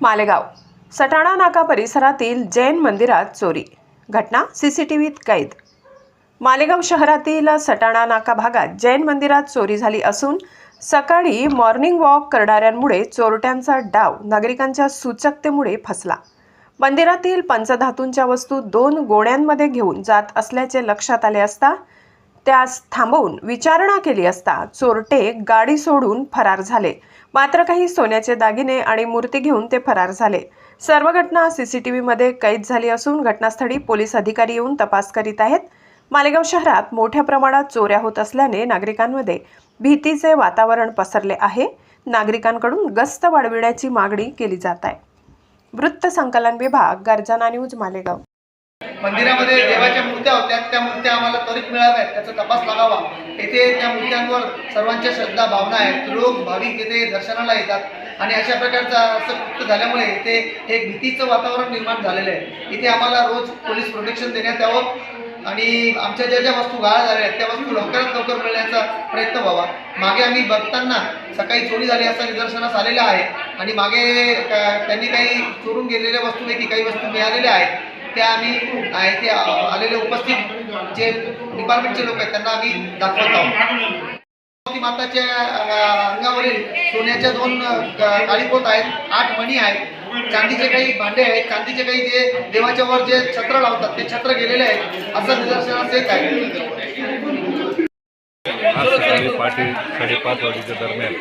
मालेगाव. सटाणा नाका परिसरातील जैन मंदिरात चोरी. घटना सी सी टी व्हीत कैद. मालेगाव शहरातील सटाणा नाका भागात जैन मंदिरात चोरी झाली असून सकाळी मॉर्निंग वॉक करणाऱ्यांमुळे चोरट्यांचा डाव नागरिकांच्या सूचकतेमुळे फसला. मंदिरातील पंचधातूंच्या वस्तू दोन गोण्यांमध्ये घेऊन जात असल्याचे लक्षात आले असता त्यास थांबवून विचारणा केली असता चोरटे गाडी सोडून फरार झाले. मात्र काही सोन्याचे दागिने आणि मूर्ती घेऊन ते फरार झाले. सर्व घटना सीसीटीव्हीमध्ये कैद झाली असून घटनास्थळी पोलीस अधिकारी येऊन तपास करीत आहेत. मालेगाव शहरात मोठ्या प्रमाणात चोऱ्या होत असल्याने नागरिकांमध्ये भीतीचे वातावरण पसरले आहे. नागरिकांकडून गस्त वाढविण्याची मागणी केली जात आहे. वृत्त संकलन विभाग गर्जना न्यूज मालेगाव. मंदिरामध्ये देवाच्या मूर्त्या होत्या त्या मूर्त्या आम्हाला त्वरित मिळाव्यात त्याचा तपास लागावा. येथे त्या मूर्त्यांवर सर्वांच्या श्रद्धा भावना आहेत. लोक भाविक येथे दर्शनाला येतात आणि अशा प्रकारचा असं कृत्य झाल्यामुळे इथे एक भीतीचं वातावरण निर्माण झालेलं आहे. इथे आम्हाला रोज पोलीस प्रोटेक्शन देण्यात यावं आणि आमच्या ज्या ज्या वस्तू गाळा झाल्या आहेत त्या वस्तू लवकरात लवकर मिळण्याचा प्रयत्न व्हावा. मागे आम्ही बघताना सकाळी चोरी झाली असं निदर्शनास आलेलं आहे आणि मागे त्यांनी काही चोरून गेलेल्या वस्तूपैकी काही वस्तू मिळालेल्या आहेत. त्या आम्ही आहे इथे आलेले उपस्थित जे डिपार्टमेंटचे लोक आहेत त्यांना आम्ही दाखवत आहोत. माताच्या अंगावरील सोन्याच्या दोन काळीपोत आहेत आठ मणी आहेत. चांदीचे काही भांडे आहेत चांदीचे काही जे देवाच्या वर जे छत्र लावतात ते छत्र गेलेले आहेत असं निदर्शनास येत आहे. आज सकाळी पहाटे साडेपाच वाजेच्या दरम्यान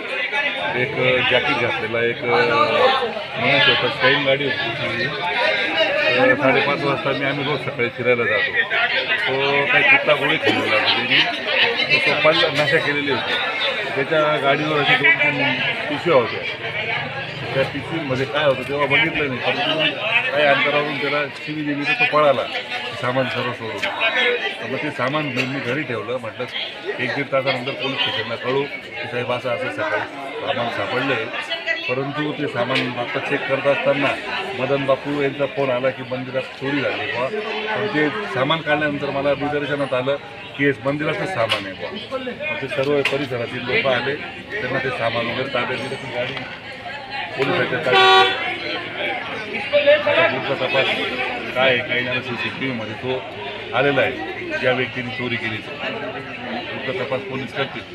एक जॅकेट घातलेला एक मनुष्य होता स्टाईल गाडी होती साडेपाच वाजता मी आम्ही रोज सकाळी फिरायला जातो. तो काही कुत्ता गोळी खेळलेला त्यांनी तो पडला नशा केलेली होती. त्याच्या गाडीवर असे दोन तीन पिशव्या होत्या. त्या पिशवीमध्ये काय होतं तेव्हा बघितलं नाही. परंतु काही अंतरावरून त्याला शिवी दिली तर तो पळाला. सामान सर्व सोडून. तर मग ते सामान घेऊन मी घरी ठेवलं. म्हटलं एक दीड तासानंतर पोलीस स्टेशनला कळू की साहेब असं असं सकाळी सामान सापडलं आहे परंतु ते सामान आता चेक करत असताना मदन बापू यांचा फोन आला की मंदिरात चोरी झाली बुवा. पण ते सामान काढल्यानंतर मला निदर्शनात आलं की हे मंदिराचंच सामान आहे बुवा. ते सर्व परिसरातील लोक आले. त्यांना ते सामान वगैरे ताब्यात दिलं ती गाडी पोलिसाच्या ताब्यात आता पुढचा तपास काय आहे काही नाही. सी सी टी व्हीमध्ये तो आलेला आहे. ज्या व्यक्तीने चोरी केली पुढचा तपास पोलीस करतील.